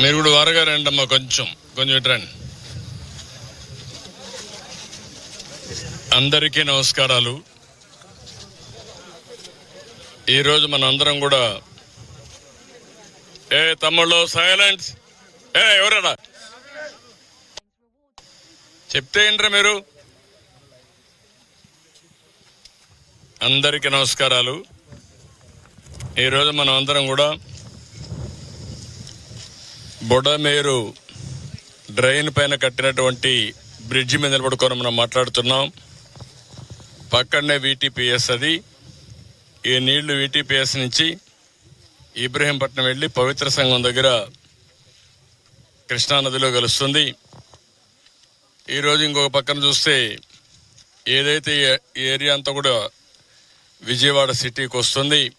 మీరు కూడా వారగా రండి అమ్మా కొంచెం. కొంచెం ఇటు రండి. అందరికీ నమస్కారాలు. ఈరోజు మన అందరం కూడా ఏ తమ్ముళ్ళు సైలెన్స్ ఏ ఎవరడా చెప్తే ఏంట్రా మీరు? అందరికీ నమస్కారాలు. ఈరోజు మనం అందరం కూడా బుడమేరు డ్రైన్ పైన కట్టినటువంటి బ్రిడ్జి మీద నిలబడుకొని మనం మాట్లాడుతున్నాం. పక్కనే వీటీపీఎస్ అది. ఈ నీళ్ళు వీటీపీఎస్ నుంచి ఇబ్రహీంపట్నం వెళ్ళి పవిత్ర సంఘం దగ్గర కృష్ణానదిలో కలుస్తుంది. ఈరోజు ఇంకొక పక్కన చూస్తే ఏదైతే ఈ ఏరియా అంతా కూడా విజయవాడ సిటీకి వస్తుంది.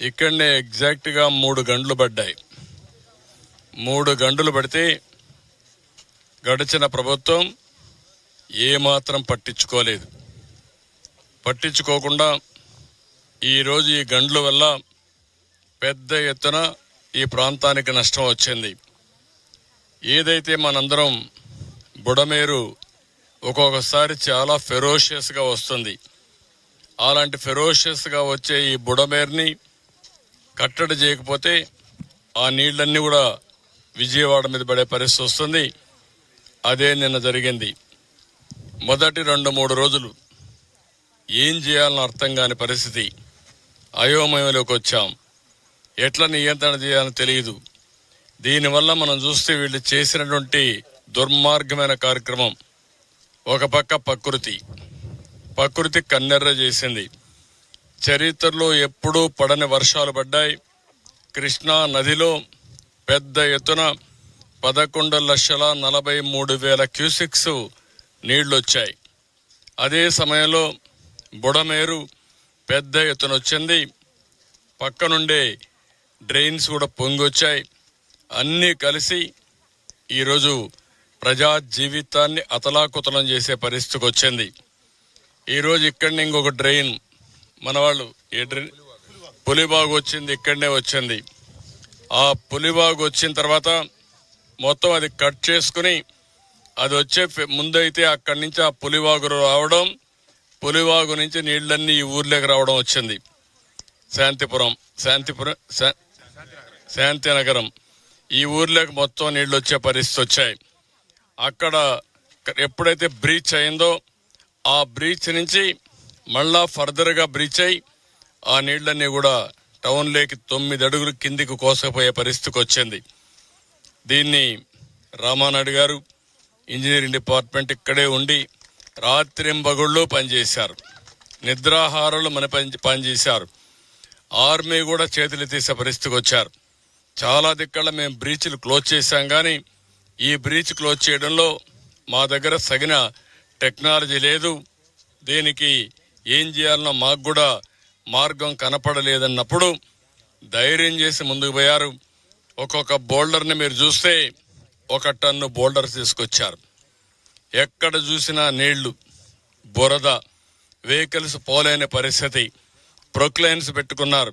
ఇక్కడనే ఎగ్జాక్ట్గా మూడు గంటలు పడ్డాయి. మూడు గంటలు పడితే గడిచిన ప్రభుత్వం ఏమాత్రం పట్టించుకోలేదు. పట్టించుకోకుండా ఈరోజు ఈ గండ్ల వల్ల పెద్ద ఎత్తున ఈ ప్రాంతానికి నష్టం వచ్చింది. ఏదైతే మనందరం బుడమేరు ఒక్కొక్కసారి చాలా ఫెరోషియస్గా వస్తుంది. అలాంటి ఫెరోషియస్గా వచ్చే ఈ బుడమేరుని కట్టడి చేయకపోతే ఆ నీళ్ళన్నీ కూడా విజయవాడ మీద పడే పరిస్థితి వస్తుంది. అదే నిన్న జరిగింది. మొదటి రెండు మూడు రోజులు ఏం చేయాలని అర్థం కాని పరిస్థితి. అయోమయంలోకి వచ్చాం. ఎట్లా నియంత్రణ చేయాలని తెలియదు దీనివల్ల మనం చూస్తే వీళ్ళు చేసినటువంటి దుర్మార్గమైన కార్యక్రమం. ఒక పక్క ప్రకృతి. ప్రకృతి కన్నెర్ర చేసింది. చరిత్రలో ఎప్పుడూ పడని వర్షాలు పడ్డాయి. కృష్ణా నదిలో పెద్ద ఎత్తున పదకొండు లక్షల నలభై మూడు వేల క్యూసిక్స్ నీళ్ళు వచ్చాయి అదే సమయంలో బుడమేరు పెద్ద ఎత్తున వచ్చింది. పక్కనుండే డ్రైన్స్ కూడా పొంగొచ్చాయి. అన్నీ కలిసి ఈరోజు ప్రజా జీవితాన్ని అతలాకుతలం చేసే పరిస్థితికి వచ్చింది. ఈరోజు ఇక్కడనే ఇంకొక డ్రైన్ మన వాళ్ళు ఏ డ్రైన్? పులిబాగు వచ్చింది ఇక్కడనే వచ్చింది. ఆ పులిబాగు వచ్చిన తర్వాత మొత్తం అది కట్ చేసుకుని అది వచ్చే ముందైతే అక్కడి నుంచి ఆ పులివాగు రావడం పులివాగు నుంచి నీళ్ళన్నీ ఈ ఊర్లోకి రావడం వచ్చింది. శాంతిపురం శాంతిపురం శా- శాంతినగరం. ఈ ఊర్లోకి మొత్తం నీళ్ళు వచ్చే పరిస్థితి వచ్చాయి. అక్కడ ఎప్పుడైతే బ్రీచ్ అయిందో ఆ బ్రీచ్ నుంచి మళ్ళా ఫర్దర్గా బ్రీచ్ అయి ఆ నీళ్ళన్నీ కూడా టౌన్ లేకి తొమ్మిది అడుగులు కిందికి కోసపోయే పరిస్థితికి వచ్చింది. దీన్ని రామానాయుడు గారు ఇంజనీరింగ్ డిపార్ట్మెంట్ ఇక్కడే ఉండి రాత్రింబగుళ్ళు పనిచేశారు. నిద్రాహారాలు మన పని పనిచేశారు. ఆర్మీ కూడా చేతులు తీసే పరిస్థితికి వచ్చారు. చాలా దిక్కల మేము బ్రీచ్లు క్లోజ్ చేశాం కానీ ఈ బ్రీచ్ క్లోజ్ చేయడంలో మా దగ్గర సగిన టెక్నాలజీ లేదు. దీనికి ఏం చేయాలన్నా మాకు కూడా మార్గం కనపడలేదన్నప్పుడు ధైర్యం చేసి ముందుకు పోయారు. ఒక్కొక్క బోల్డర్ని మీరు చూస్తే ఒక టన్ను బోల్డర్ తీసుకొచ్చారు. ఎక్కడ చూసినా నీళ్ళు బురద వెహికల్స్ పోలేని పరిస్థితి. ప్రొక్లైన్స్ పెట్టుకున్నారు.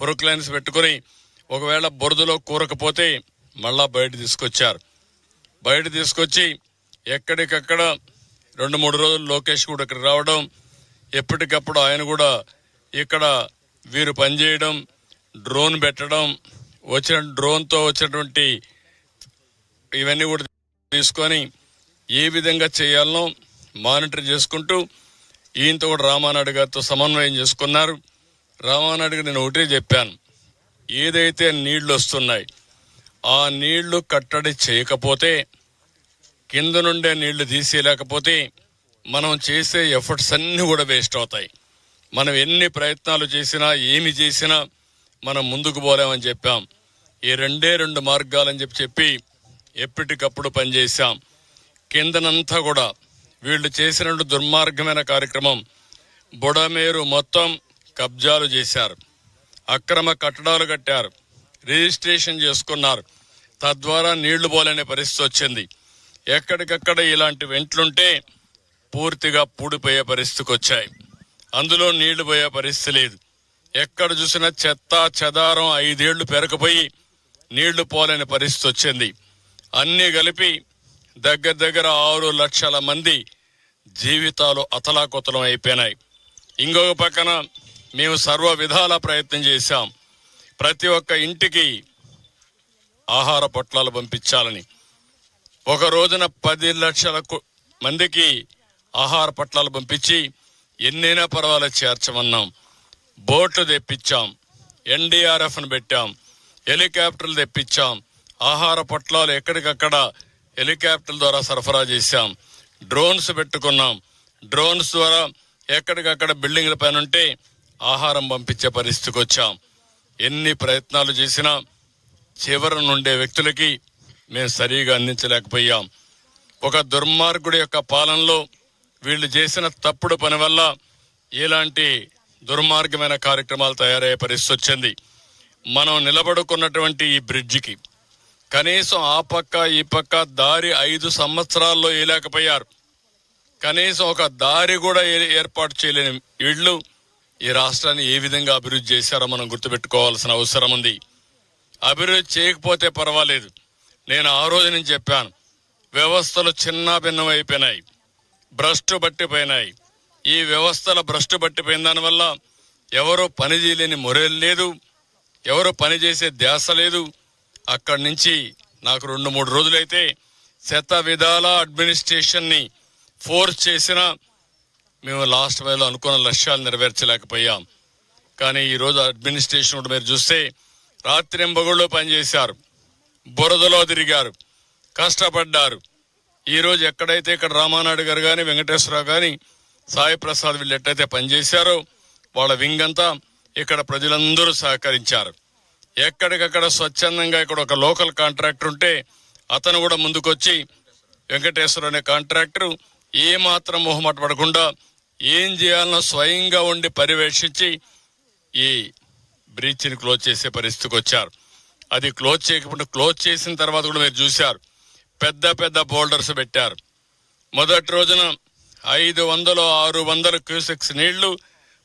ప్రొక్లైన్స్ పెట్టుకుని ఒకవేళ బురదలో కూరకపోతే మళ్ళా బయట తీసుకొచ్చారు. బయట తీసుకొచ్చి ఎక్కడికక్కడ రెండు మూడు రోజులు లోకేష్ కూడా ఇక్కడ రావడం ఎప్పటికప్పుడు ఆయన కూడా ఇక్కడ వీరు పనిచేయడం డ్రోన్ పెట్టడం వచ్చిన డ్రోన్తో వచ్చినటువంటి ఇవన్నీ కూడా తీసుకొని ఏ విధంగా చేయాలనో మానిటర్ చేసుకుంటూ ఈయనతో కూడా రామానాయుడు గారితో సమన్వయం చేసుకున్నారు. రామానాయుడు గారు నేను ఒకటే చెప్పాను ఏదైతే నీళ్ళు వస్తున్నాయి ఆ నీళ్ళు కట్టడి చేయకపోతే కింద నుండే నీళ్ళు తీసేయలేకపోతే మనం చేసే ఎఫర్ట్స్ అన్నీ కూడా వేస్ట్ అవుతాయి. మనం ఎన్ని ప్రయత్నాలు చేసినా ఏమి చేసినా మనం ముందుకు పోలేమని చెప్పాం. ఈ రెండే రెండు మార్గాలని చెప్పి చెప్పి ఎప్పటికప్పుడు పనిచేశాం. కిందనంతా కూడా వీళ్ళు చేసినట్టు దుర్మార్గమైన కార్యక్రమం బుడమేరు మొత్తం కబ్జాలు చేశారు. అక్రమ కట్టడాలు కట్టారు. రిజిస్ట్రేషన్ చేసుకున్నారు. తద్వారా నీళ్ళు పోలేని పరిస్థితి వచ్చింది. ఎక్కడికక్కడ ఇలాంటి వెంట్లుంటే పూర్తిగా పూడిపోయే పరిస్థితికి వచ్చాయి. అందులో నీళ్ళు పోయే పరిస్థితి లేదు. ఎక్కడ చూసినా చెత్త చెదారం ఐదేళ్ళు పెరకపోయి నీళ్ళు పోలేని పరిస్థితి వచ్చింది. అన్నీ కలిపి దగ్గర దగ్గర ఆరు లక్షల మంది జీవితాలు అతలాకుతలం అయిపోయినాయి. ఇంకొక పక్కన మేము సర్వ విధాల ప్రయత్నం చేశాం. ప్రతి ఒక్క ఇంటికి ఆహార పొట్లాలు పంపించాలని. ఒక రోజున పది లక్షల మందికి ఆహార పొట్లాలు పంపించి ఎన్నైనా పర్వాలేదు చేర్చమన్నాం. బోట్లు తెప్పించాం. ఎన్డీఆర్ఎఫ్ను పెట్టాం. హెలికాప్టర్లు తెప్పించాం. ఆహార పొట్లాలు ఎక్కడికక్కడ హెలికాప్టర్ల ద్వారా సరఫరా చేశాం. డ్రోన్స్ పెట్టుకున్నాం. డ్రోన్స్ ద్వారా ఎక్కడికక్కడ బిల్డింగ్ల పైన ఉంటే ఆహారం పంపించే పరిస్థితికి వచ్చాం. ఎన్ని ప్రయత్నాలు చేసినా చివరి నుండే వ్యక్తులకి మేము సరిగా అందించలేకపోయాం. ఒక దుర్మార్గుడి యొక్క పాలనలో వీళ్ళు చేసిన తప్పుడు పని వల్ల ఇలాంటి దుర్మార్గమైన కార్యక్రమాలు తయారయ్యే పరిస్థితి వచ్చింది. మనం నిలబడుకున్నటువంటి ఈ బ్రిడ్జికి కనీసం ఆ పక్క ఈ పక్క దారి ఐదు సంవత్సరాల్లో వేయలేకపోయారు. కనీసం ఒక దారి కూడా ఏ- ఏర్పాటు చేయలేని వీళ్ళు ఈ రాష్ట్రాన్ని ఏ విధంగా అభివృద్ధి చేశారో మనం గుర్తుపెట్టుకోవాల్సిన అవసరం ఉంది. అభివృద్ధి చేయకపోతే పర్వాలేదు. నేను ఆ రోజు నుంచి చెప్పాను వ్యవస్థలు చిన్న భిన్నం అయిపోయినాయి భ్రష్టు పట్టిపోయినాయి ఈ వ్యవస్థల భ్రష్టు పట్టిపోయిన దానివల్ల ఎవరు పని చేయలేని మొరేలు లేదు. ఎవరు పని చేసే ధ్యాస లేదు. అక్కడి నుంచి నాకు రెండు మూడు రోజులైతే శత విధాల అడ్మినిస్ట్రేషన్ని ఫోర్స్ చేసినా మేము లాస్ట్ వేలో అనుకున్న లక్ష్యాలు నెరవేర్చలేకపోయాం. కానీ ఈరోజు అడ్మినిస్ట్రేషన్ కూడా మీరు చూస్తే రాత్రింబగుళ్ళు పనిచేశారు. బురదలో తిరిగారు. కష్టపడ్డారు. ఈ రోజు ఎక్కడైతే ఇక్కడ రామానాయుడు గారు కానీ వెంకటేశ్వరరావు కానీ సాయి ప్రసాద్ వీళ్ళు ఎట్టయితే పనిచేశారో వాళ్ళ వింగ్ అంతా ఇక్కడ ప్రజలందరూ సహకరించారు. ఎక్కడికక్కడ స్వచ్ఛందంగా ఇక్కడ ఒక లోకల్ కాంట్రాక్టర్ ఉంటే అతను కూడా ముందుకొచ్చి వెంకటేశ్వర అనే కాంట్రాక్టర్ ఏ మాత్రం మొహమాట పడకుండా ఏం చేయాలనో స్వయంగా ఉండి పర్యవేక్షించి ఈ బ్రీచ్ని క్లోజ్ చేసే పరిస్థితికి వచ్చారు. అది క్లోజ్ చేయకుండా క్లోజ్ చేసిన తర్వాత కూడా మీరు చూశారు. పెద్ద పెద్ద బోల్డర్స్ పెట్టారు. మొదటి రోజున ఐదు వందలు ఆరు వందల క్యూసెక్స్ నీళ్ళు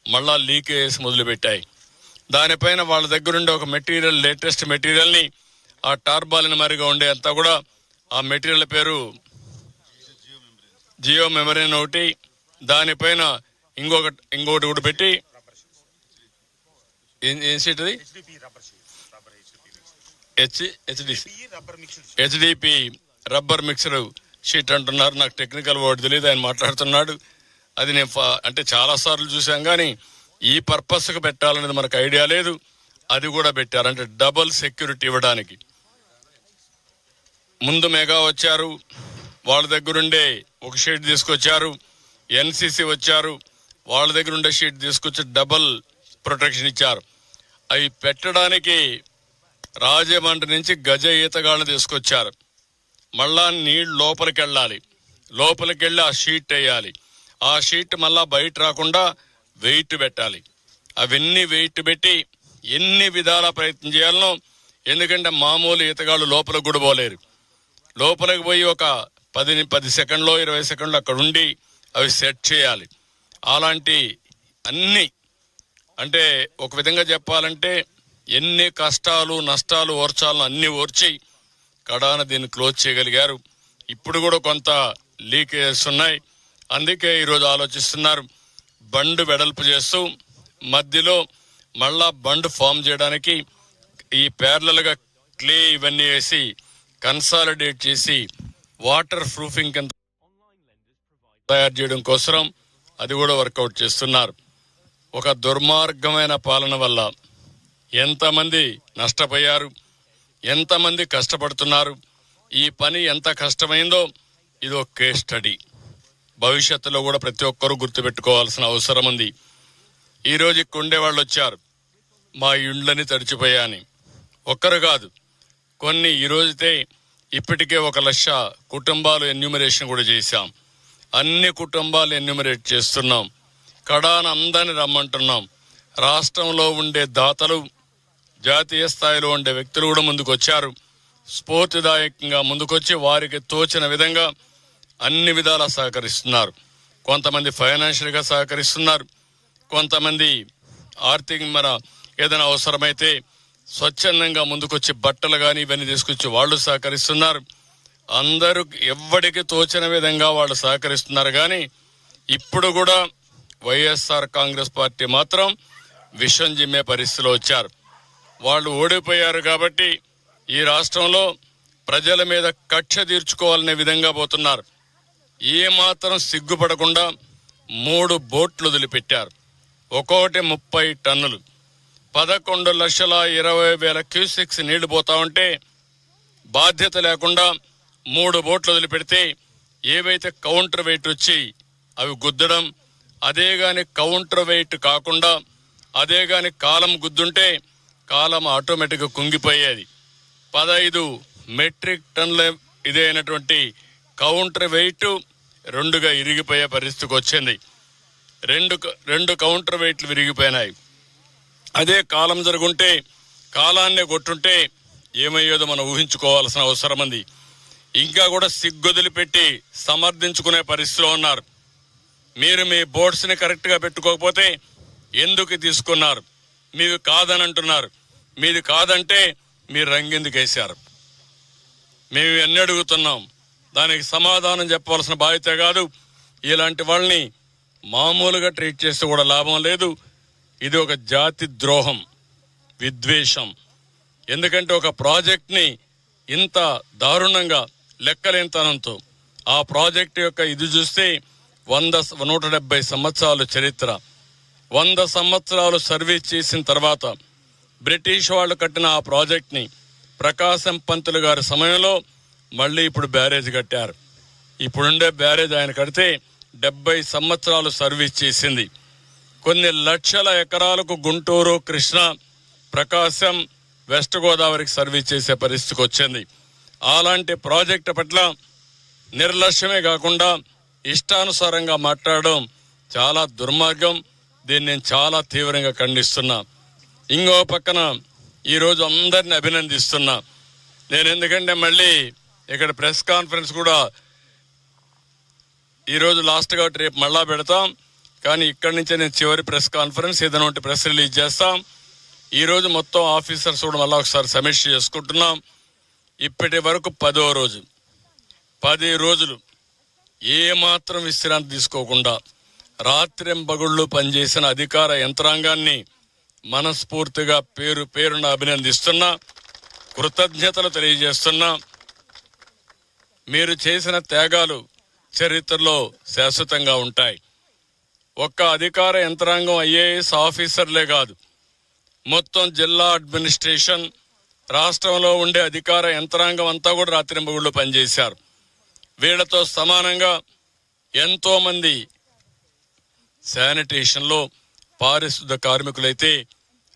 మళ్ళా లీకేజ్ మొదలుపెట్టాయి. దానిపైన వాళ్ళ దగ్గరుండే ఒక మెటీరియల్ లేటెస్ట్ మెటీరియల్ని ఆ టార్బాలిన్ మరిగా ఉండే అంతా కూడా ఆ మెటీరియల్ పేరు జియో మెమరీన్ ఒకటి దానిపైన ఇంకొక ఇంకొకటి కూడా పెట్టి ఏం- సీట్ అది. H H D C. H D P rubber mixer sheet అంటున్నారు. నాకు టెక్నికల్ వర్డ్ తెలియదు ఆయన మాట్లాడుతున్నాడు. అది నేను అంటే చాలా సార్లు చూసాం కానీ ఈ పర్పస్కి పెట్టాలనేది మనకు ఐడియా లేదు. అది కూడా పెట్టారు. అంటే డబుల్ సెక్యూరిటీ ఇవ్వడానికి. ముందు మెగా వచ్చారు. వాళ్ళ దగ్గరుండే ఒక షీట్ తీసుకొచ్చారు. ఎన్సీసీ వచ్చారు. వాళ్ళ దగ్గర ఉండే షీట్ తీసుకొచ్చి డబుల్ ప్రొటెక్షన్ ఇచ్చారు. అవి పెట్టడానికి రాజమండ్రి నుంచి గజ ఈతగాళ్ళని తీసుకొచ్చారు. మళ్ళా నీళ్ళు లోపలికి వెళ్ళాలి లోపలికి వెళ్ళి ఆ షీట్ వేయాలి. ఆ షీట్ మళ్ళా బయట రాకుండా వెయిట్ పెట్టాలి. అవన్నీ వెయిట్ పెట్టి ఎన్ని విధాల ప్రయత్నం చేయాలనో ఎందుకంటే మామూలు ఈతగాళ్ళు లోపలికి కూడా పోలేరు. లోపలికి పోయి ఒక పది పది సెకండ్లో ఇరవై సెకండ్లు అక్కడ ఉండి అవి సెట్ చేయాలి. అలాంటి అన్ని అంటే ఒక విధంగా చెప్పాలంటే ఎన్ని కష్టాలు నష్టాలు ఓర్చాలను అన్ని ఓర్చి కడాన దీన్ని క్లోజ్ చేయగలిగారు. ఇప్పుడు కూడా కొంత లీకేజెస్ ఉన్నాయి. అందుకే ఈరోజు ఆలోచిస్తున్నారు. బండ్ వెడల్పు చేస్తూ మధ్యలో మళ్ళా బండ్ ఫామ్ చేయడానికి ఈ ప్యారలల్గా క్లే ఇవన్నీ వేసి కన్సాలిడేట్ చేసి వాటర్ ప్రూఫింగ్ కింద తయారు చేయడం కోసం అది కూడా వర్కౌట్ చేస్తున్నారు. ఒక దుర్మార్గమైన పాలన వల్ల ఎంతమంది నష్టపోయారు? ఎంతమంది కష్టపడుతున్నారు? ఈ పని ఎంత కష్టమైందో ఇది ఒక కేస్ స్టడీ. భవిష్యత్తులో కూడా ప్రతి ఒక్కరూ గుర్తుపెట్టుకోవాల్సిన అవసరం ఉంది. ఈరోజు ఇక్కడ ఉండే వాళ్ళు వచ్చారు. మా ఇండ్లని తడిచిపోయాని ఒక్కరు కాదు కొన్ని ఈరోజుతే ఇప్పటికే ఒక లక్ష కుటుంబాలు ఎన్యూమరేషన్ కూడా చేశాం. అన్ని కుటుంబాలు ఎన్యూమరేట్ చేస్తున్నాం. కడాన అందరిని రమ్మంటున్నాం. రాష్ట్రంలో ఉండే దాతలు జాతీయ స్థాయిలో ఉండే వ్యక్తులు కూడా ముందుకు వచ్చారు స్ఫూర్తిదాయకంగా ముందుకొచ్చి వారికి తోచిన విధంగా అన్ని విధాలా సహకరిస్తున్నారు. కొంతమంది ఫైనాన్షియల్గా సహకరిస్తున్నారు. కొంతమంది ఆర్థిక మన ఏదైనా అవసరమైతే స్వచ్ఛందంగా ముందుకొచ్చి బట్టలు కానీ ఇవన్నీ తీసుకొచ్చి వాళ్ళు సహకరిస్తున్నారు. అందరూ ఎవ్వడికి తోచిన విధంగా వాళ్ళు సహకరిస్తున్నారు కానీ ఇప్పుడు కూడా వైఎస్ఆర్ కాంగ్రెస్ పార్టీ మాత్రం విషం జిమ్మే పరిస్థితిలో వచ్చారు. వాళ్ళు ఓడిపోయారు కాబట్టి ఈ రాష్ట్రంలో ప్రజల మీద కక్ష తీర్చుకోవాలనే విధంగా పోతున్నారు. ఏ మాత్రం సిగ్గుపడకుండా మూడు బోట్లు వదిలిపెట్టారు. ఒక్కొక్కటి ముప్పై టన్నులు. పదకొండు లక్షల ఇరవై వేల క్యూసిక్స్ నీళ్ళు పోతా ఉంటే బాధ్యత లేకుండా మూడు బోట్లు వదిలిపెడితే ఏవైతే కౌంటర్ వెయిట్ వచ్చి అవి గుద్దడం అదే కానీ కౌంటర్ వెయిట్ కాకుండా అదే కానీ కాలం గుద్దుంటే కాలం ఆటోమేటిక్గా కుంగిపోయేది. పదహైదు మెట్రిక్ టన్ల ఇదైనటువంటి కౌంటర్ వెయిట్ రెండుగా ఇరిగిపోయే పరిస్థితికి వచ్చింది. రెండు రెండు కౌంటర్ వెయిట్లు విరిగిపోయినాయి. అదే కాలం జరుగుంటే కాలాన్ని కొట్టుంటే ఏమయ్యేదో మనం ఊహించుకోవాల్సిన అవసరం ఉంది. ఇంకా కూడా సిగ్గొదిలి పెట్టి సమర్థించుకునే పరిస్థితిలో ఉన్నారు. మీరు మీ బోర్డ్స్ని కరెక్ట్గా పెట్టుకోకపోతే ఎందుకు తీసుకున్నారు? మీది కాదని అంటున్నారు మీది కాదంటే మీరు రంగెందుకు వేశారు? మేము ఎన్ని అడుగుతున్నాం. దానికి సమాధానం చెప్పవలసిన బాధ్యత కాదు. ఇలాంటి వాళ్ళని మామూలుగా ట్రీట్ చేస్తే కూడా లాభం లేదు. ఇది ఒక జాతి ద్రోహం విద్వేషం. ఎందుకంటే ఒక ప్రాజెక్ట్ని ఇంత దారుణంగా లెక్కలేనితనంతో ఆ ప్రాజెక్ట్ యొక్క ఇది చూస్తే వంద నూట డెబ్బై సంవత్సరాలు చరిత్ర. వంద సంవత్సరాలు సర్వీస్ చేసిన తర్వాత బ్రిటిష్ వాళ్ళు కట్టిన ఆ ప్రాజెక్ట్ని ప్రకాశం పంతులు గారి సమయంలో మళ్ళీ ఇప్పుడు బ్యారేజ్ కట్టారు. ఇప్పుడుండే బ్యారేజ్ ఆయన కడితే డెబ్బై సంవత్సరాలు సర్వీస్ చేసింది. కొన్ని లక్షల ఎకరాలకు గుంటూరు కృష్ణ ప్రకాశం వెస్ట్ గోదావరికి సర్వీస్ చేసే పరిస్థితికి వచ్చింది. అలాంటి ప్రాజెక్టు పట్ల నిర్లక్ష్యమే కాకుండా ఇష్టానుసారంగా మాట్లాడడం చాలా దుర్మార్గం. దీన్ని నేను చాలా తీవ్రంగా ఖండిస్తున్నా. ఇంకో పక్కన ఈరోజు అందరిని అభినందిస్తున్నా. నేను ఎందుకంటే మళ్ళీ ఇక్కడ ప్రెస్ కాన్ఫరెన్స్ కూడా ఈరోజు లాస్ట్ కాబట్టి రేపు మళ్ళా పెడతాం. కానీ ఇక్కడి నుంచే నేను చివరి ప్రెస్ కాన్ఫరెన్స్ ఏదైనా ఉంటే ప్రెస్ రిలీజ్ చేస్తాం. ఈరోజు మొత్తం ఆఫీసర్స్ కూడా మళ్ళీ ఒకసారి సమీక్ష చేసుకుంటున్నాం. ఇప్పటి వరకు పదో రోజు. పది రోజులు. ఏమాత్రం విశ్రాంతి తీసుకోకుండా రాత్రింబగుళ్ళు పనిచేసిన అధికార యంత్రాంగాన్ని మనస్ఫూర్తిగా పేరు పేరున అభినందిస్తున్నా కృతజ్ఞతలు తెలియజేస్తున్నా. మీరు చేసిన త్యాగాలు చరిత్రలో శాశ్వతంగా ఉంటాయి. ఒక్క అధికార యంత్రాంగం ఐఏఎస్ ఆఫీసర్లే కాదు. మొత్తం జిల్లా అడ్మినిస్ట్రేషన్ రాష్ట్రంలో ఉండే అధికార యంత్రాంగం అంతా కూడా రాత్రింబగుళ్ళు పనిచేశారు. వీళ్ళతో సమానంగా ఎంతోమంది శానిటేషన్లో పారిశుద్ధ కార్మికులైతే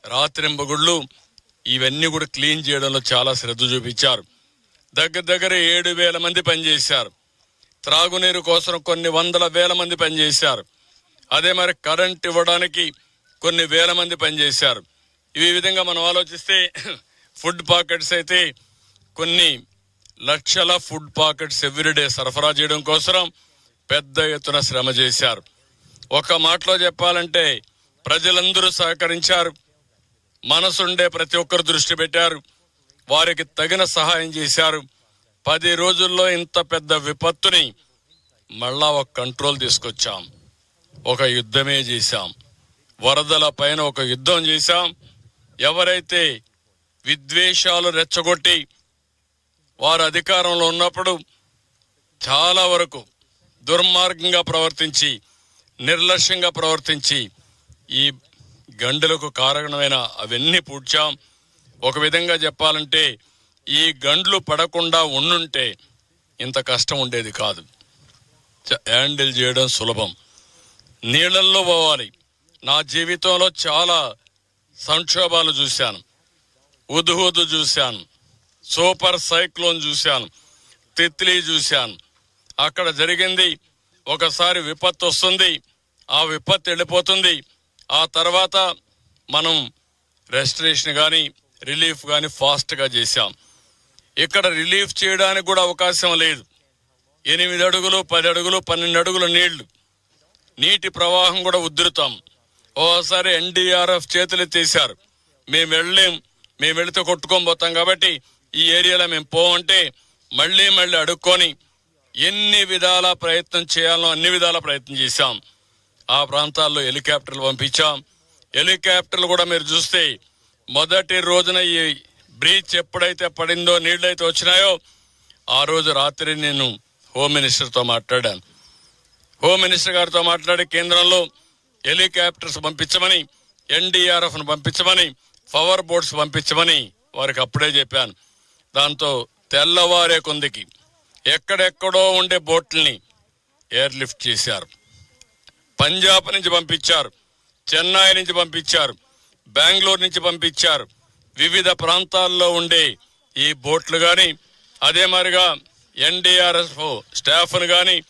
రాత్రింబగుళ్ళు ఇవన్నీ కూడా క్లీన్ చేయడంలో చాలా శ్రద్ధ చూపించారు. దగ్గర దగ్గర ఏడు వేల మంది పనిచేశారు. త్రాగునీరు కోసం కొన్ని వందల వేల మంది పనిచేశారు. అదే మరి కరెంట్ ఇవ్వడానికి కొన్ని వేల మంది పనిచేశారు. ఈ విధంగా మనం ఆలోచిస్తే ఫుడ్ పాకెట్స్ అయితే కొన్ని లక్షల ఫుడ్ పాకెట్స్ ఎవ్రీడే సరఫరా చేయడం కోసం పెద్ద ఎత్తున శ్రమ చేశారు. ఒక మాటలో చెప్పాలంటే ప్రజలందరూ సహకరించారు. మనసుండే ప్రతి ఒక్కరు దృష్టి పెట్టారు. వారికి తగిన సహాయం చేశారు. పది రోజుల్లో ఇంత పెద్ద విపత్తుని మళ్ళా ఒక కంట్రోల్ తీసుకొచ్చాం. ఒక యుద్ధమే చేశాం. వరదల పైన ఒక యుద్ధం చేశాం. ఎవరైతే విద్వేషాలు రెచ్చగొట్టి వారు అధికారంలో ఉన్నప్పుడు చాలా వరకు దుర్మార్గంగా ప్రవర్తించి నిర్లక్ష్యంగా ప్రవర్తించి ఈ గండులకు కారణమైన అవన్నీ పూడ్చాం. ఒక విధంగా చెప్పాలంటే ఈ గండ్లు పడకుండా ఉండుంటే ఇంత కష్టం ఉండేది కాదు. హ్యాండిల్ చేయడం సులభం. నీళ్ళల్లో పోవాలి. నా జీవితంలో చాలా సంక్షోభాలు చూశాను. ఉదుహుదు చూశాను. సూపర్ సైక్లోన్ చూశాను. తిత్లీ చూశాను. అక్కడ జరిగింది. ఒకసారి విపత్తు వస్తుంది ఆ విపత్తు వెళ్ళిపోతుంది. ఆ తర్వాత మనం రెస్టరేషన్ కానీ రిలీఫ్ కానీ ఫాస్ట్గా చేశాం. ఇక్కడ రిలీఫ్ చేయడానికి కూడా అవకాశం లేదు. ఎనిమిది అడుగులు పది అడుగులు పన్నెండు అడుగుల నీళ్ళు. నీటి ప్రవాహం కూడా ఉధృతం. ఓసారి ఎన్డీఆర్ఎఫ్ తీశారు మేము వెళ్ళలేం. మేము వెళితే కొట్టుకొని పోతాం కాబట్టి ఈ ఏరియాలో మేము పోవంటే మళ్ళీ మళ్ళీ అడుక్కొని ఎన్ని విధాల ప్రయత్నం చేయాలో అన్ని విధాల ప్రయత్నం చేశాం. ఆ ప్రాంతాల్లో హెలికాప్టర్లు పంపించాం. హెలికాప్టర్లు కూడా మీరు చూస్తే మొదటి రోజున ఈ బ్రీచ్ ఎప్పుడైతే పడిందో నీళ్ళైతే వచ్చినాయో ఆ రోజు రాత్రి నేను హోమ్ మినిస్టర్తో మాట్లాడాను. హోమ్ మినిస్టర్ గారితో మాట్లాడి కేంద్రంలో హెలికాప్టర్స్ పంపించమని ఎన్డీఆర్ఎఫ్ను పంపించమని పవర్ బోట్స్ పంపించమని వారికి అప్పుడే చెప్పాను. దాంతో తెల్లవారే కొందికి ఎక్కడెక్కడో ఉండే బోట్లని ఎయిర్ లిఫ్ట్ చేశారు. పంజాబ్ నుంచి పంపించారు చెన్నై నుంచి పంపించారు బెంగళూరు నుంచి పంపించారు. వివిధ ప్రాంతాల్లో ఉండే ఈ బోట్లు కానీ అదే మాదిరిగా ఎన్డీఆర్ఎఫ్ స్టాఫ్ను కానీ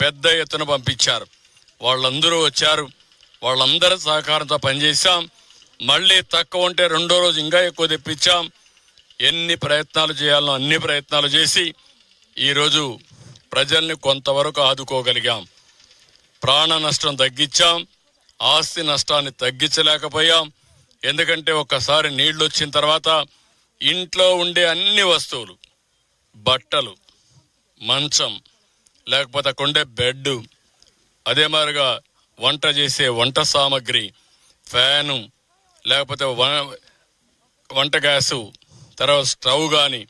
పెద్ద ఎత్తున పంపించారు. వాళ్ళందరూ వచ్చారు వాళ్ళందరి సహకారంతో పనిచేశాం. మళ్ళీ తక్కువ ఉంటే రెండో రోజు ఇంకా ఎక్కువ తెప్పించాం. ఎన్ని ప్రయత్నాలు చేయాలనో అన్ని ప్రయత్నాలు చేసి ఈరోజు ప్రజల్ని కొంతవరకు ఆదుకోగలిగాం. ప్రాణ నష్టం తగ్గించాం ఆస్తి నష్టాన్ని తగ్గించలేకపోయాం. ఎందుకంటే ఒక్కసారి నీళ్ళు వచ్చిన తర్వాత ఇంట్లో ఉండే అన్ని వస్తువులు బట్టలు మంచం లేకపోతే అక్కడ బెడ్ అదే మాదిరిగా వంట చేసే వంట సామాగ్రి ఫ్యాను లేకపోతే వ- వంట గ్యాసు తర్వాత స్టవ్ కానీ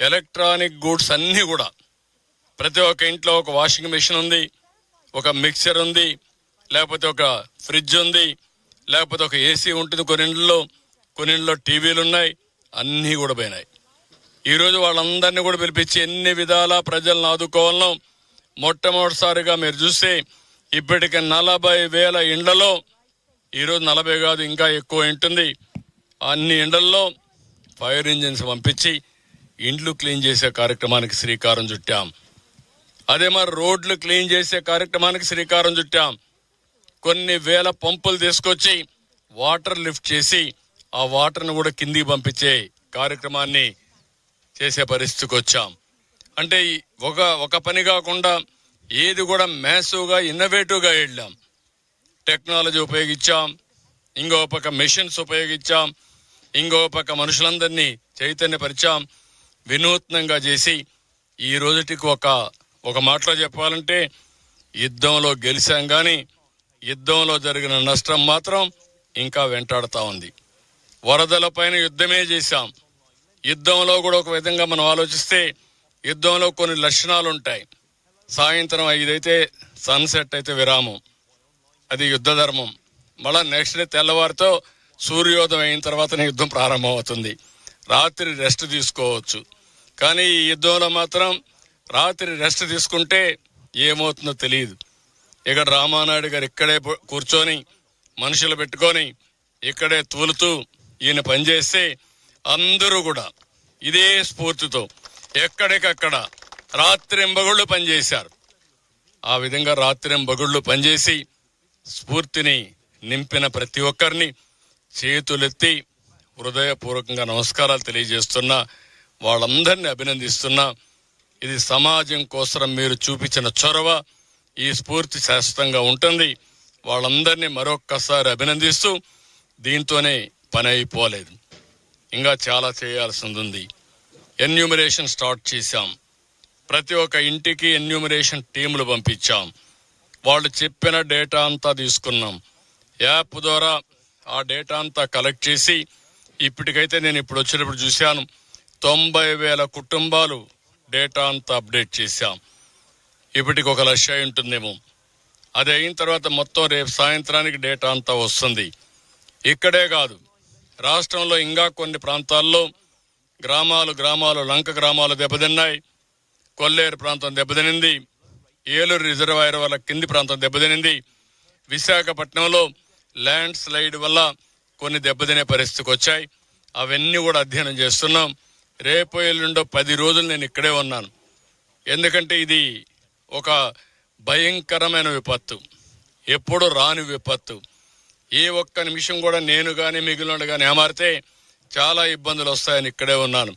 ఎలక్ట్రానిక్ గూడ్స్ అన్నీ కూడా. ప్రతి ఒక్క ఇంట్లో ఒక వాషింగ్ మెషిన్ ఉంది. ఒక మిక్సర్ ఉంది లేకపోతే ఒక ఫ్రిడ్జ్ ఉంది లేకపోతే ఒక ఏసీ ఉంటుంది కొన్ని కొన్నింటిలో కొన్ని టీవీలు ఉన్నాయి అన్నీ కూడా పోయినాయి. ఈరోజు వాళ్ళందరినీ కూడా పిలిపించి ఎన్ని విధాల ప్రజలను ఆదుకోవాలనో మొట్టమొదటిసారిగా మీరు చూస్తే ఇప్పటికి నలభై వేల ఇండ్లలో ఈరోజు నలభై కాదు ఇంకా ఎక్కువ ఉంటుంది అన్ని ఇండ్లలో ఫైర్ ఇంజిన్స్ పంపించి ఇండ్లు క్లీన్ చేసే కార్యక్రమానికి శ్రీకారం చుట్టాం. అదే మరి రోడ్లు క్లీన్ చేసే కార్యక్రమానికి శ్రీకారం చుట్టాం. కొన్ని వేల పంపులు తీసుకొచ్చి వాటర్ లిఫ్ట్ చేసి ఆ వాటర్ను కూడా కిందికి పంపించే కార్యక్రమాన్ని చేసే పరిస్థితికి వచ్చాం. అంటే ఒక ఒక పని కాకుండా ఏది కూడా మ్యాసివ్గా ఇన్నోవేటివ్గా వెళ్ళాం టెక్నాలజీ ఉపయోగించాం. ఇంకో పక్క మెషిన్స్ ఉపయోగించాం. ఇంకో పక్క మనుషులందరినీ చైతన్యపరిచాం. వినూత్నంగా చేసి ఈ రోజుటికి ఒక ఒక మాటలో చెప్పాలంటే యుద్ధంలో గెలిచాం కానీ యుద్ధంలో జరిగిన నష్టం మాత్రం ఇంకా వెంటాడుతూ ఉంది. వరదల పైన యుద్ధమే చేశాం. యుద్ధంలో కూడా ఒక విధంగా మనం ఆలోచిస్తే యుద్ధంలో కొన్ని లక్షణాలు ఉంటాయి సాయంత్రం ఐదైతే సన్సెట్ అయితే విరామం. అది యుద్ధ ధర్మం. మళ్ళా నెక్స్ట్ డే తెల్లవారితో సూర్యోదయం అయిన తర్వాతనే యుద్ధం ప్రారంభమవుతుంది. రాత్రి రెస్ట్ తీసుకోవచ్చు. కానీ ఈ యుద్ధంలో మాత్రం రాత్రి రెస్ట్ తీసుకుంటే ఏమవుతుందో తెలియదు. ఇక్కడ రామానాయుడు గారు ఇక్కడే కూర్చొని మనుషులు పెట్టుకొని ఇక్కడే తూలుతూ ఈయన పనిచేస్తే అందరూ కూడా ఇదే స్ఫూర్తితో ఎక్కడికక్కడ రాత్రింబగుళ్ళు పనిచేశారు ఆ విధంగా రాత్రింబగుళ్ళు పనిచేసి స్ఫూర్తిని నింపిన ప్రతి ఒక్కరిని చేతులెత్తి హృదయపూర్వకంగా నమస్కారాలు తెలియజేస్తున్నా వాళ్ళందరినీ అభినందిస్తున్నా ఇది సమాజం కోసం మీరు చూపించిన చొరవ ఈ స్ఫూర్తి శాశ్వతంగా ఉంటుంది. వాళ్ళందరినీ మరొక్కసారి అభినందిస్తూ దీంతోనే పని అయిపోలేదు. ఇంకా చాలా చేయాల్సింది ఉంది. ఎన్యూమరేషన్ స్టార్ట్ చేశాం. ప్రతి ఒక్క ఇంటికి ఎన్యూమరేషన్ టీములు పంపించాం. వాళ్ళు చెప్పిన డేటా అంతా తీసుకున్నాం. యాప్ ద్వారా ఆ డేటా అంతా కలెక్ట్ చేసి ఇప్పటికైతే నేను ఇప్పుడు వచ్చినప్పుడు చూశాను. తొంభై వేల కుటుంబాలు డేటా అంతా అప్డేట్ చేశాం. ఇప్పటికి ఒక లక్ష ఉంటుందేమో. అది అయిన తర్వాత మొత్తం రేపు సాయంత్రానికి డేటా అంతా వస్తుంది. ఇక్కడే కాదు రాష్ట్రంలో ఇంకా కొన్ని ప్రాంతాల్లో గ్రామాలు గ్రామాలు లంక గ్రామాలు దెబ్బతిన్నాయి. కొల్లేరు ప్రాంతం దెబ్బతినింది. ఏలూరు రిజర్వాయర్ వల్ల కింది ప్రాంతం దెబ్బతినింది. విశాఖపట్నంలో ల్యాండ్ స్లైడ్ వల్ల కొన్ని దెబ్బతినే పరిస్థితికి వచ్చాయి. అవన్నీ కూడా అధ్యయనం చేస్తున్నాం. రేపు ఎల్లుండో పది రోజులు నేను ఇక్కడే ఉన్నాను. ఎందుకంటే ఇది ఒక భయంకరమైన విపత్తు. ఎప్పుడు రాని విపత్తు. ఏ ఒక్క నిమిషం కూడా నేను కానీ మిగిలిన కానీ ఏమారితే చాలా ఇబ్బందులు వస్తాయని ఇక్కడే ఉన్నాను.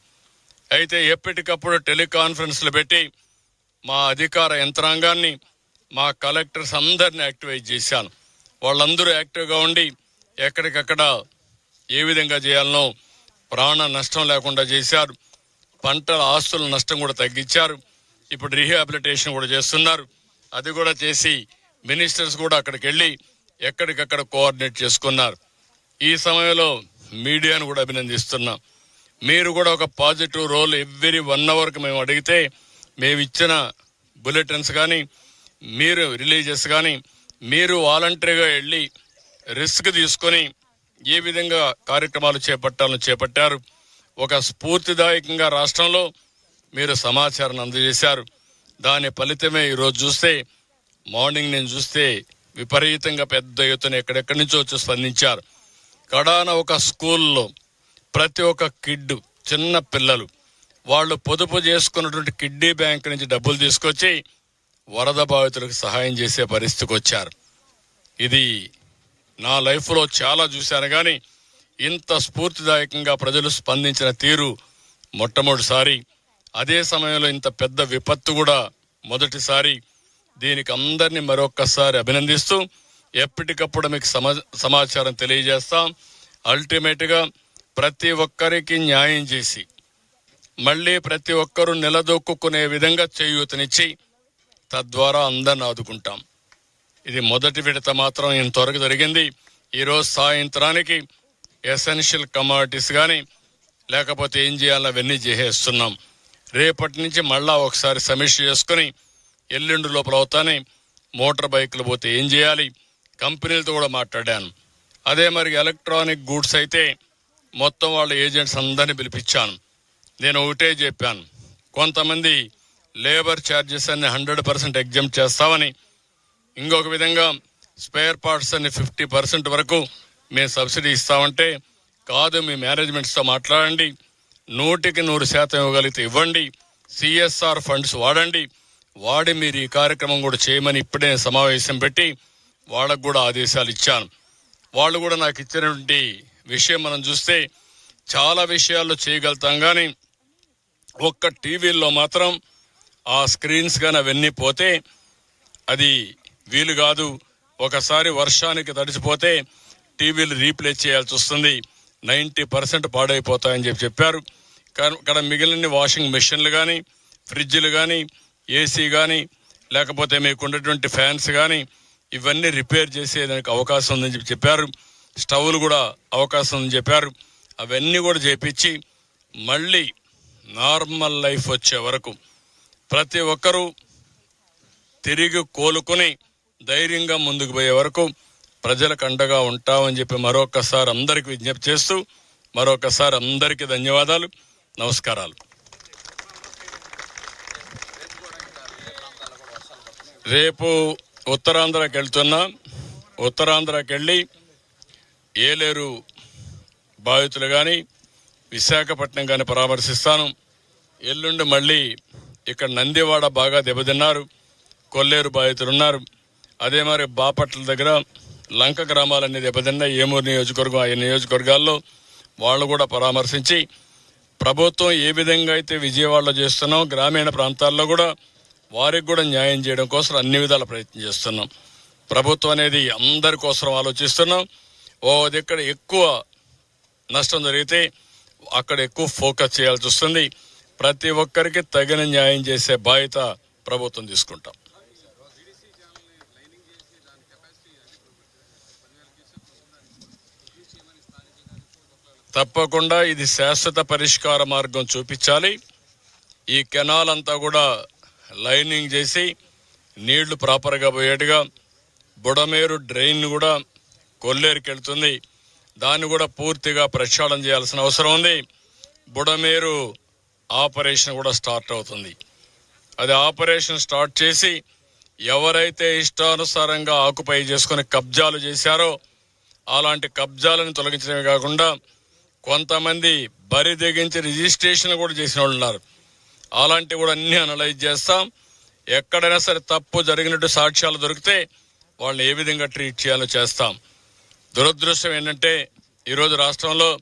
అయితే ఎప్పటికప్పుడు టెలికాన్ఫరెన్స్లు పెట్టి మా అధికార యంత్రాంగాన్ని మా కలెక్టర్స్ అందరిని యాక్టివేట్ చేశాను. వాళ్ళందరూ యాక్టివ్గా ఉండి ఎక్కడికక్కడ ఏ విధంగా చేయాలనో ప్రాణ నష్టం లేకుండా చేశారు. పంటల ఆస్తుల నష్టం కూడా తగ్గించారు. ఇప్పుడు రీహాబిలిటేషన్ కూడా చేస్తున్నారు. అది కూడా చేసి మినిస్టర్స్ కూడా అక్కడికి వెళ్ళి ఎక్కడికక్కడ కోఆర్డినేట్ చేసుకున్నారు. ఈ సమయంలో మీడియాను కూడా అభినందిస్తున్నాం. మీరు కూడా ఒక పాజిటివ్ రోల్ ఎవ్రీ వన్ అవర్కి మేము అడిగితే మేము ఇచ్చిన బులెటిన్స్ కానీ మీరు రిలీజెస్ కానీ మీరు వాలంటరీగా వెళ్ళి రిస్క్ తీసుకొని ఏ విధంగా కార్యక్రమాలు చేపట్టాలని చేపట్టారు? ఒక స్ఫూర్తిదాయకంగా రాష్ట్రంలో మీరు సమాచారాన్ని అందజేశారు. దాని ఫలితమే ఈరోజు చూస్తే మార్నింగ్ నేను చూస్తే విపరీతంగా పెద్ద ఎత్తున ఎక్కడెక్కడి నుంచో వచ్చి స్పందించారు. కడాన ఒక స్కూల్లో ప్రతి ఒక్క కిడ్ చిన్న పిల్లలు వాళ్ళు పొదుపు చేసుకున్నటువంటి కిడ్నీ బ్యాంక్ నుంచి డబ్బులు తీసుకొచ్చి వరద బాధితులకు సహాయం చేసే పరిస్థితికి వచ్చారు. ఇది నా లైఫ్లో చాలా చూశాను కానీ ఇంత స్ఫూర్తిదాయకంగా ప్రజలు స్పందించిన తీరు మొట్టమొదటిసారి అదే సమయంలో ఇంత పెద్ద విపత్తు కూడా మొదటిసారి దీనికి అందరినీ మరొక్కసారి అభినందిస్తూ ఎప్పటికప్పుడు మీకు సమా సమాచారం తెలియజేస్తాం. అల్టిమేట్గా ప్రతి ఒక్కరికి న్యాయం చేసి మళ్ళీ ప్రతి ఒక్కరూ నిలదొక్కునే విధంగా చేయూతనిచ్చి తద్వారా అందరిని ఆదుకుంటాం. ఇది మొదటి విడత మాత్రం ఇంతవరకు జరిగింది. ఈరోజు సాయంత్రానికి ఎసెన్షియల్ కమాడిటీస్ కానీ లేకపోతే ఏం చేయాలో అవన్నీ చేసేస్తున్నాం. రేపటి నుంచి మళ్ళా ఒకసారి సమీక్ష చేసుకుని ఎల్లుండి లోపల అవుతానే మోటార్ బైకులు పోతే ఏం చేయాలి? కంపెనీలతో కూడా మాట్లాడాను. అదే మరి ఎలక్ట్రానిక్ గూడ్స్ అయితే మొత్తం వాళ్ళ ఏజెంట్స్ అందరినీ పిలిపించాను. నేను ఒకటే చెప్పాను. కొంతమంది లేబర్ ఛార్జెస్ అన్ని హండ్రెడ్ పర్సెంట్ ఎగ్జామ్ చేస్తామని ఇంకొక విధంగా స్పేర్ పార్ట్స్ అన్ని ఫిఫ్టీ పర్సెంట్ వరకు మేము సబ్సిడీ ఇస్తామంటే కాదు మీ మేనేజ్మెంట్స్తో మాట్లాడండి. నూటికి నూరు శాతం ఇవ్వగలిగితే ఇవ్వండి. సిఎస్ఆర్ ఫండ్స్ వాడండి. వాడి మీరు ఈ కార్యక్రమం కూడా చేయమని ఇప్పుడే సమావేశం పెట్టి వాళ్ళకు కూడా ఆదేశాలు ఇచ్చాను. వాళ్ళు కూడా నాకు ఇచ్చినటువంటి విషయం మనం చూస్తే చాలా విషయాల్లో చేయగలుగుతాం కానీ ఒక్క టీవీల్లో మాత్రం ఆ స్క్రీన్స్ కానీ అవన్నీ పోతే అది వీలు కాదు ఒకసారి వర్షానికి తడిసిపోతే టీవీలు రీప్లేస్ చేయాల్సి వస్తుంది. నైంటీ పర్సెంట్ పాడైపోతాయని చెప్పి చెప్పారు. కానీ ఇక్కడ మిగిలిన వాషింగ్ మెషిన్లు కానీ ఫ్రిడ్జ్లు కానీ ఏసీ కానీ లేకపోతే మీకు ఉన్నటువంటి ఫ్యాన్స్ కానీ ఇవన్నీ రిపేర్ చేసేదానికి అవకాశం ఉందని చెప్పి చెప్పారు. స్టవ్లు కూడా అవకాశం ఉందని చెప్పారు. అవన్నీ కూడా చేపించి మళ్ళీ నార్మల్ లైఫ్ వచ్చే వరకు ప్రతి ఒక్కరూ తిరిగి కోలుకొని ధైర్యంగా ముందుకు పోయే వరకు ప్రజలకు అండగా ఉంటామని చెప్పి మరొకసారి అందరికి విజ్ఞప్తి చేస్తూ మరొకసారి అందరికీ ధన్యవాదాలు. నమస్కారాలు. రేపు ఉత్తరాంధ్రకి వెళ్తున్నా ఉత్తరాంధ్రకి వెళ్ళి ఏలేరు బాధితులు కానీ విశాఖపట్నం కానీ పరామర్శిస్తాను. ఎల్లుండి మళ్ళీ ఇక్కడ నందివాడ బాగా దెబ్బతిన్నారు. కొల్లేరు బాధితులు ఉన్నారు అదే మరి బాపట్ల దగ్గర లంక గ్రామాలన్నీ దెబ్బతిన్నాయి. ఏమూరు నియోజకవర్గం ఆ నియోజకవర్గాల్లో వాళ్ళు కూడా పరామర్శించి ప్రభుత్వం ఏ విధంగా అయితే విజయవాడలో చేస్తున్నాం గ్రామీణ ప్రాంతాల్లో కూడా వారికి కూడా న్యాయం చేయడం కోసం అన్ని విధాల ప్రయత్నం చేస్తున్నాం. ప్రభుత్వం అనేది అందరి కోసం ఆలోచిస్తున్నాం. ఓ దగ్గర ఎక్కువ నష్టం జరిగితే అక్కడ ఎక్కువ ఫోకస్ చేయాల్సి వస్తుంది. ప్రతి ఒక్కరికి తగిన న్యాయం చేసే బాధ్యత ప్రభుత్వం తీసుకుంటాం. తప్పకుండా ఇది శాశ్వత పరిష్కార మార్గం చూపించాలి. ఈ కెనాల్ అంతా కూడా లైనింగ్ చేసి నీళ్ళు ప్రాపర్గా పోయేట్టుగా బుడమేరు డ్రైన్ కూడా కొల్లేరుకి వెళ్తుంది. దాన్ని కూడా పూర్తిగా ప్రక్షాళన చేయాల్సిన అవసరం ఉంది. బుడమేరు ఆపరేషన్ కూడా స్టార్ట్ అవుతుంది. అది ఆపరేషన్ స్టార్ట్ చేసి ఎవరైతే ఇష్టానుసారంగా ఆకుపై చేసుకుని కబ్జాలు చేశారో అలాంటి కబ్జాలను తొలగించడమే కాకుండా కొంతమంది బరి తెగించి రిజిస్ట్రేషన్ కూడా చేసిన వాళ్ళు ఉన్నారు. అలాంటివి కూడా అన్ని అనలైజ్ చేస్తాం. ఎక్కడైనా సరే తప్పు జరిగినట్టు సాక్ష్యాలు దొరికితే వాళ్ళని ఏ విధంగా ట్రీట్ చేయాలో చేస్తాం. దురదృష్టం ఏంటంటే ఈరోజు రాష్ట్రంలో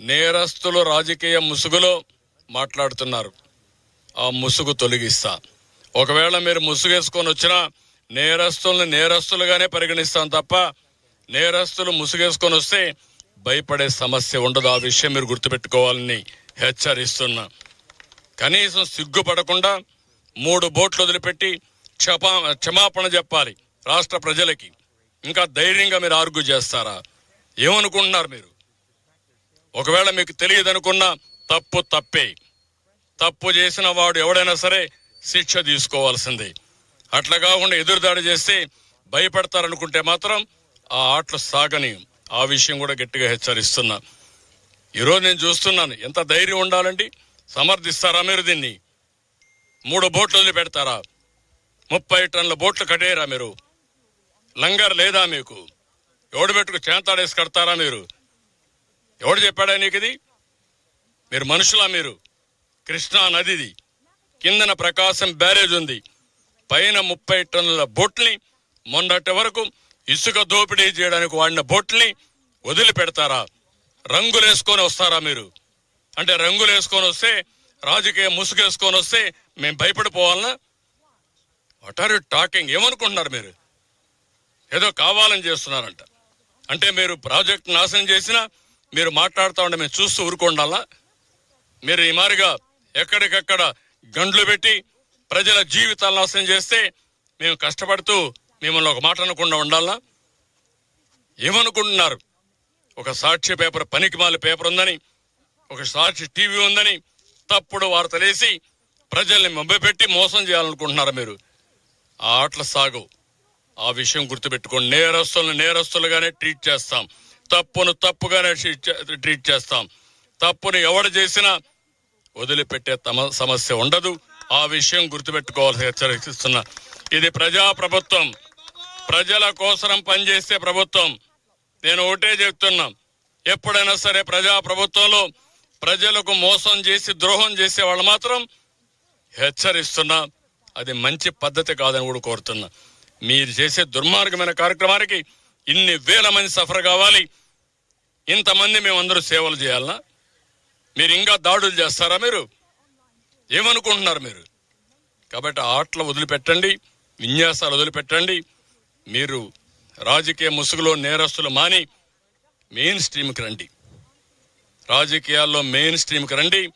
నేరస్తులు రాజకీయ ముసుగులో మాట్లాడుతున్నారు. ఆ ముసుగు తొలగిస్తా. ఒకవేళ మీరు ముసుగేసుకొని వచ్చినా నేరస్తుల్ని నేరస్తులుగానే పరిగణిస్తాం తప్ప నేరస్తులు ముసుగేసుకొని వస్తే భయపడే సమస్య ఉండదు. ఆ విషయం మీరు గుర్తుపెట్టుకోవాలని హెచ్చరిస్తున్నా. కనీసం సిగ్గుపడకుండా మూడు బోట్లు వదిలిపెట్టి క్షపా క్షమాపణ చెప్పాలి రాష్ట్ర ప్రజలకి. ఇంకా ధైర్యంగా మీరు ఆర్గ్యూ చేస్తారా? ఏమనుకుంటున్నారు మీరు? ఒకవేళ మీకు తెలియదు అనుకున్నా తప్పు తప్పే. తప్పు చేసిన వాడు ఎవడైనా సరే శిక్ష తీసుకోవాల్సిందే. అట్లా కాకుండా ఎదురుదాడి చేస్తే భయపడతారనుకుంటే మాత్రం ఆ ఆటలు సాగని ఆ విషయం కూడా గట్టిగా హెచ్చరిస్తున్నా. ఈరోజు నేను చూస్తున్నాను ఎంత ధైర్యం ఉండాలండి? సమర్థిస్తారా మీరు దీన్ని? మూడు బోట్లు వదిలి పెడతారా ముప్పై టన్నుల బోట్లు కట్టేయరా మీరు? లంగర్ లేదా మీకు? ఎవడు పెట్టుకు చేంతాడేసి కడతారా మీరు? ఎవడు చెప్పాడా నీకు ఇది? మీరు మనుషులా మీరు. కృష్ణా నదిది. కిందన ప్రకాశం బ్యారేజ్ ఉంది. పైన ముప్పై టన్నుల బోట్ని మొన్నటి వరకు ఇసుక దోపిడీ చేయడానికి వాడిన బోట్ని వదిలిపెడతారా? రంగులేసుకొని వస్తారా మీరు? అంటే రంగులు వేసుకొని వస్తే రాజకీయ ముసుగేసుకొని వస్తే మేము భయపడిపోవాలనా? వాట్ ఆర్ యూ టాకింగ్ ఏమనుకుంటున్నారు మీరు? ఏదో కావాలని చేస్తున్నారంట. అంటే మీరు ప్రాజెక్ట్ నాశనం చేసినా మీరు మాట్లాడుతూ ఉంటే మేము చూస్తూ ఊరుకుండాలా మీరు ఈ మారిగా ఎక్కడికక్కడ గండ్లు పెట్టి ప్రజల జీవితాలు నాశనం చేస్తే మేము కష్టపడుతూ మిమ్మల్ని ఒక మాట అనకుండా ఉండాలా? ఏమనుకుంటున్నారు? ఒక సాక్షి పేపర్ పనికిమాల పేపర్ ఉందని ఒక సాక్షి టీవీ ఉందని తప్పుడు వార్తలేసి ప్రజల్ని మభ్యపెట్టి మోసం చేయాలనుకుంటున్నారు మీరు? ఆ ఆటల సాగు ఆ విషయం గుర్తుపెట్టుకోండి నేరస్తులను నేరస్తులుగానే ట్రీట్ చేస్తాం. తప్పును తప్పుగానే ట్రీట్ చేస్తాం. తప్పును ఎవడు చేసినా వదిలిపెట్టే తమ సమస్య ఉండదు. ఆ విషయం గుర్తుపెట్టుకోవాల్సి హెచ్చరిస్తున్నా. ఇది ప్రజా ప్రభుత్వం ప్రజల కోసరం పనిచేసే ప్రభుత్వం. నేను ఒకటే చెప్తున్నా. ఎప్పుడైనా సరే ప్రజా ప్రభుత్వంలో ప్రజలకు మోసం చేసి ద్రోహం చేసే వాళ్ళు మాత్రం హెచ్చరిస్తున్నా. అది మంచి పద్ధతి కాదని కూడా కోరుతున్నా. మీరు చేసే దుర్మార్గమైన కార్యక్రమానికి ఇన్ని వేల మంది సఫర్ కావాలి. ఇంతమంది మేమందరూ సేవలు చేయాలనా? మీరు ఇంకా దాడులు చేస్తారా మీరు? ఏమనుకుంటున్నారు మీరు? కాబట్టి ఆటలు వదిలిపెట్టండి. విన్యాసాలు వదిలిపెట్టండి. మీరు రాజకీయ ముసుగులో నేరస్తులు మాని మెయిన్ స్ట్రీమ్కి రండి. రాజకీయాల్లో మెయిన్ స్ట్రీమ్కి రండి.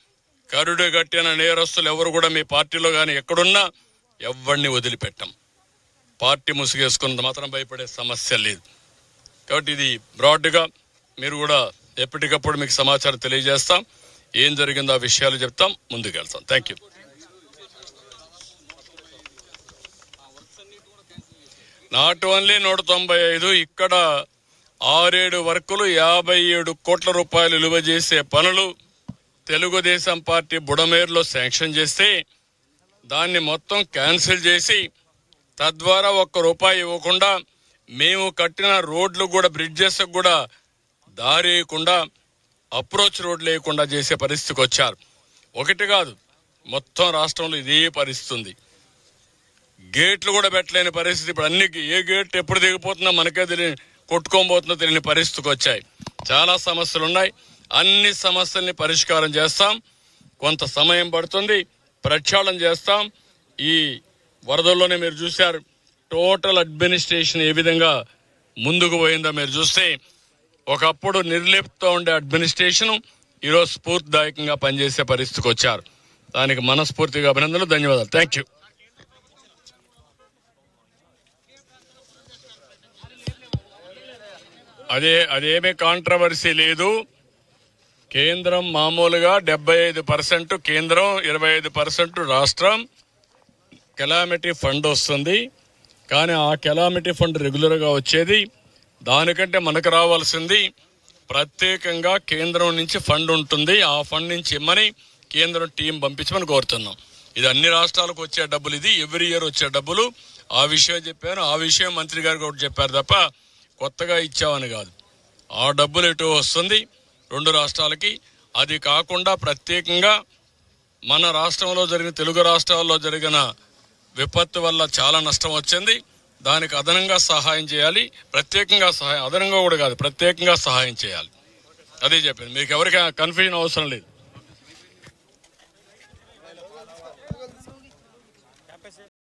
కరుడు కట్టిన నేరస్తులు ఎవరు కూడా మీ పార్టీలో కానీ ఎక్కడున్నా ఎవరిని వదిలిపెట్టం. పార్టీ ముసుగేసుకున్నంత మాత్రం భయపడే సమస్య లేదు. కాబట్టి ఇది బ్రాడ్గా మీరు కూడా ఎప్పటికప్పుడు మీకు సమాచారం తెలియజేస్తాం. ఏం జరిగిందో ఆ విషయాలు చెప్తాం. ముందుకు వెళ్తాం థ్యాంక్ యూ నాట్ ఓన్లీ నూట తొంభై ఐదు ఇక్కడ ఆరేడు వర్కులు యాభై ఏడు కోట్ల రూపాయలు విలువ చేసే పనులు తెలుగుదేశం పార్టీ బుడమేరులో శాంక్షన్ చేస్తే దాన్ని మొత్తం క్యాన్సిల్ చేసి తద్వారా ఒక్క రూపాయి ఇవ్వకుండా మేము కట్టిన రోడ్లు కూడా బ్రిడ్జెస్ కూడా దారి వేయకుండా అప్రోచ్ రోడ్లు లేకుండా చేసే పరిస్థితికి వచ్చారు. ఒకటి కాదు మొత్తం రాష్ట్రంలో ఇదే పరిస్థితి ఉంది గేట్లు కూడా పెట్టలేని పరిస్థితి. ఇప్పుడు అన్ని ఏ గేట్ ఎప్పుడు దిగిపోతున్నా మనకే తెలియని కొట్టుకోబోతుందో తెలియని పరిస్థితికి వచ్చాయి. చాలా సమస్యలు ఉన్నాయి. అన్ని సమస్యల్ని పరిష్కారం చేస్తాం. కొంత సమయం పడుతుంది. ప్రక్షాళన చేస్తాం. ఈ వరదల్లోనే మీరు చూశారు. టోటల్ అడ్మినిస్ట్రేషన్ ఏ విధంగా ముందుకు పోయిందో మీరు చూస్తే ఒకప్పుడు నిర్లిప్తో ఉండే అడ్మినిస్ట్రేషన్ ఈరోజు స్ఫూర్తిదాయకంగా పనిచేసే పరిస్థితికి వచ్చారు. దానికి మనస్ఫూర్తిగా అభినందనలు. ధన్యవాదాలు. థ్యాంక్ యూ అదే అదేమీ కాంట్రవర్సీ లేదు. కేంద్రం మామూలుగా డెబ్బై ఐదు పర్సెంట్ కేంద్రం ఇరవై ఐదు పర్సెంట్ రాష్ట్రం కెలామిటీ ఫండ్ వస్తుంది. కానీ ఆ కెలామిటీ ఫండ్ రెగ్యులర్గా వచ్చేది దానికంటే మనకు రావాల్సింది ప్రత్యేకంగా కేంద్రం నుంచి ఫండ్ ఉంటుంది. ఆ ఫండ్ నుంచి ఇమ్మని కేంద్రం టీం పంపించమని కోరుతున్నాం. ఇది అన్ని రాష్ట్రాలకు వచ్చే డబ్బులు ఇది ఎవ్రీ ఇయర్ వచ్చే డబ్బులు. ఆ విషయం చెప్పాను. ఆ విషయం మంత్రి గారు కూడా చెప్పారు తప్ప కొత్తగా ఇచ్చామని కాదు. ఆ డబ్బులు ఎటు వస్తుంది? రెండు రాష్ట్రాలకి. అది కాకుండా ప్రత్యేకంగా మన రాష్ట్రంలో జరిగిన తెలుగు రాష్ట్రాల్లో జరిగిన విపత్తు వల్ల చాలా నష్టం వచ్చింది. దానికి అదనంగా సహాయం చేయాలి. ప్రత్యేకంగా సహాయం అదనంగా కూడా కాదు ప్రత్యేకంగా సహాయం చేయాలి. అదే చెప్పింది మీకు ఎవరికైనా కన్ఫ్యూజన్ అవసరం లేదు.